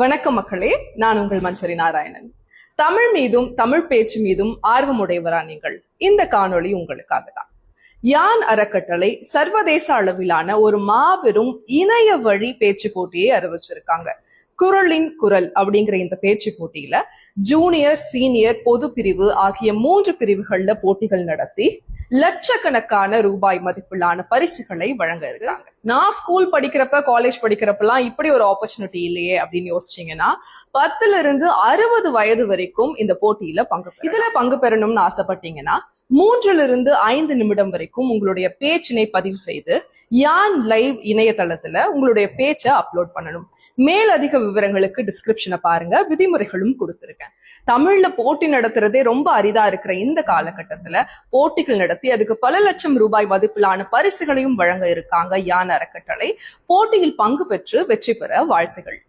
வணக்கம் மக்களே நான் உங்கள் மஞ்சரி நாராயணன். தமிழ் மீதும் தமிழ் பேச்சு மீதும் ஆர்வமுடையவரா நீங்கள். இந்த காணொளி உங்களுக்காக தான் யான் அறக்கட்டளை சர்வதேச அளவிலான ஒரு மாபெரும் இணைய வழி பேச்சு போட்டியை அறிவிச்சிருக்காங்க. குரலின் குரல் அப்படிங்கிற இந்த பேச்சு போட்டியில ஜூனியர் சீனியர் பொது பிரிவு ஆகிய மூன்று பிரிவுகள்ல போட்டிகள் நடத்தி லட்சக்கணக்கான ரூபாய் மதிப்பிலான பரிசுகளை வழங்க இருக்காங்க. நான் ஸ்கூல் படிக்கிறப்ப காலேஜ் படிக்கிறப்பெல்லாம் இப்படி ஒரு ஆப்பர்ச்சுனிட்டி இல்லையே அப்படின்னு யோசிச்சீங்கன்னா பத்துல இருந்து அறுபது வயது வரைக்கும் இந்த போட்டியில பங்கு இதுல பங்கு பெறணும்னு ஆசைப்பட்டீங்கன்னா மூன்றிலிருந்து ஐந்து நிமிடம் வரைக்கும் உங்களுடைய பேச்சினை பதிவு செய்து யான் லைவ் இணையதளத்துல உங்களுடைய பேச்சை அப்லோட் பண்ணணும். மேலதிக விவரங்களுக்கு டிஸ்கிரிப்ஷனை பாருங்க. விதிமுறைகளும் கொடுத்துருக்கேன். தமிழ்ல போட்டி நடத்துறதே ரொம்ப அரிதா இருக்கிற இந்த காலகட்டத்துல போட்டிகள் நடத்தி அதுக்கு பல லட்சம் ரூபாய் மதிப்பிலான பரிசுகளையும் வழங்க இருக்காங்க யான் அறக்கட்டளை. போட்டியில் பங்கு பெற்று வெற்றி பெற வாழ்த்துகள்.